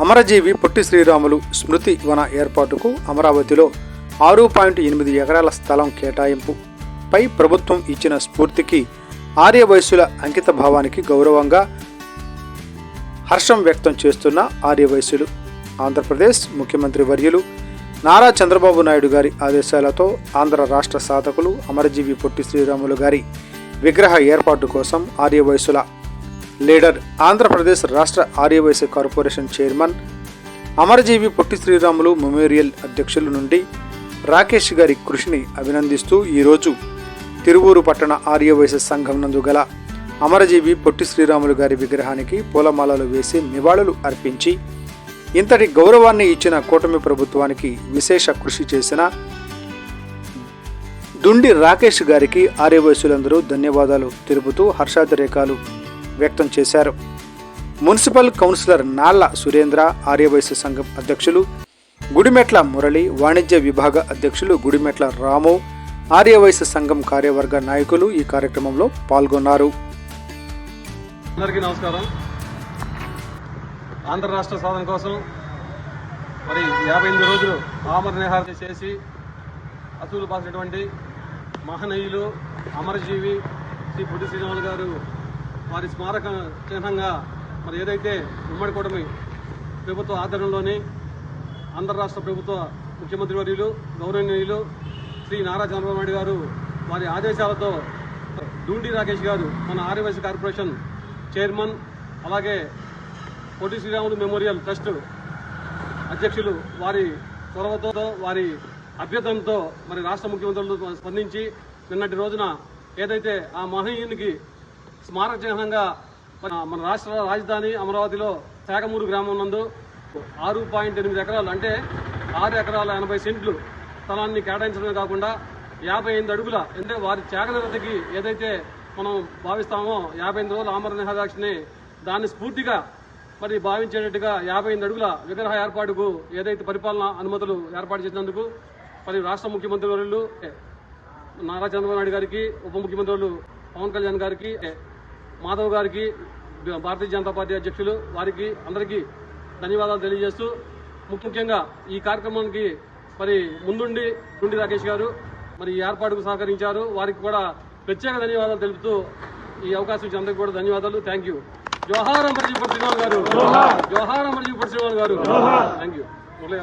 అమరజీవి పొట్టి శ్రీరాములు స్మృతి వన ఏర్పాటుకు అమరావతిలో ఆరు పాయింట్ ఎనిమిది ఎకరాల స్థలం కేటాయింపు. పై ప్రభుత్వం ఇచ్చిన స్ఫూర్తికి ఆర్యవయస్సుల అంకిత భావానికి గౌరవంగా హర్షం వ్యక్తం చేస్తున్న ఆర్యవయస్సులు ఆంధ్రప్రదేశ్ ముఖ్యమంత్రి వర్యులు నారా చంద్రబాబు నాయుడు గారి ఆదేశాలతో ఆంధ్ర రాష్ట్ర సాధకులు అమరజీవి పొట్టి శ్రీరాములు గారి విగ్రహ ఏర్పాటు కోసం ఆర్యవయస్సుల లీడర్ ఆంధ్రప్రదేశ్ రాష్ట్ర ఆర్యవైశ్య కార్పొరేషన్ చైర్మన్ అమరజీవి పొట్టి శ్రీరాములు మెమోరియల్ అధ్యక్షుల నుండి రాకేష్ గారి కృషిని అభినందిస్తూ ఈరోజు తిరువూరు పట్టణ ఆర్యవైశ్య సంఘం నందు గల అమరజీవి పొట్టి శ్రీరాములు గారి విగ్రహానికి పూలమాలలు వేసి నివాళులు అర్పించి ఇంతటి గౌరవాన్ని ఇచ్చిన కూటమి ప్రభుత్వానికి విశేష కృషి చేసిన దుండి రాకేష్ గారికి ఆర్యవయసులందరూ ధన్యవాదాలు తెలుపుతూ హర్షాతిరేకాలు వ్యక్తం చేశారు. మున్సిపల్ కౌన్సిలర్ నాళ్ళ సురేంద్ర ఆర్యవైశ్య సంఘం అధ్యక్షులు గుడిమెట్ల మురళి వాణిజ్య విభాగ అధ్యక్షులు గుడిమెట్ల రాము ఆర్యవైశ్య సంఘం కార్యవర్గ నాయకులు ఈ కార్యక్రమంలో పాల్గొన్నారు. అందరికీ నమస్కారం. ఆంధ్ర రాష్ట్ర సాధన కోసం మరి యాభై ఎనిమిది రోజులు ఆమర నిహారం చేసి అసూలు పాసినటువంటి మహనీయులు అమరజీవి శ్రీ పుట్టి శ్రీరాములు గారు వారి స్మారక చిహ్నంగా మరి ఏదైతే ఉమ్మడి కూటమి ప్రభుత్వ ఆధ్వర్యంలోని ఆంధ్ర రాష్ట్ర ప్రభుత్వ ముఖ్యమంత్రి వర్యులు గౌరవనీయులు శ్రీ నారా చంద్రబాబు నాయుడు గారు వారి ఆదేశాలతో డూండి రాకేష్ గారు మన ఆర్యవైశ్య కార్పొరేషన్ చైర్మన్ అలాగే పొట్టి శ్రీరాములు మెమోరియల్ ట్రస్ట్ అధ్యక్షులు వారి చొరవతో వారి అభ్యర్థనతో మరి రాష్ట్ర ముఖ్యమంత్రులు స్పందించి నిన్నటి రోజున ఏదైతే ఆ మహనీయునికి స్మారక చిహ్నంగా మన మన రాష్ట్ర రాజధాని అమరావతిలో తేకమూరు గ్రామం నందు ఆరు పాయింట్ ఎనిమిది ఎకరాలు అంటే ఆరు ఎకరాల ఎనభై సెంట్లు స్థలాన్ని కేటాయించడమే కాకుండా యాభై ఎనిమిది అడుగుల అంటే వారి త్యాగనిరతకి ఏదైతే మనం భావిస్తామో యాభై ఎనిమిది రోజుల ఆమరణ నిహాదాక్షిని దాన్ని స్ఫూర్తిగా మరి భావించేటట్టుగా యాభై ఎనిమిది అడుగుల విగ్రహ ఏర్పాటుకు ఏదైతే పరిపాలన అనుమతులు ఏర్పాటు చేసినందుకు మరి రాష్ట్ర ముఖ్యమంత్రి వర్యులు నారా చంద్రబాబు నాయుడు గారికి ఉప ముఖ్యమంత్రులు పవన్ కళ్యాణ్ గారికి మాధవ్ గారికి భారతీయ జనతా పార్టీ అధ్యక్షులు వారికి అందరికీ ధన్యవాదాలు తెలియజేస్తూ ముఖ్యంగా ఈ కార్యక్రమానికి మరి ముందుండి నుండి రాకేష్ గారు మరి ఈ ఏర్పాటుకు సహకరించారు. వారికి కూడా ప్రత్యేక ధన్యవాదాలు తెలుపుతూ ఈ అవకాశం ఇచ్చిన అందరికీ కూడా ధన్యవాదాలు. థ్యాంక్ యూ జోహార్ అమర్జీ గారు. జోహార్. అమర్జీ గారు. Thank you Murali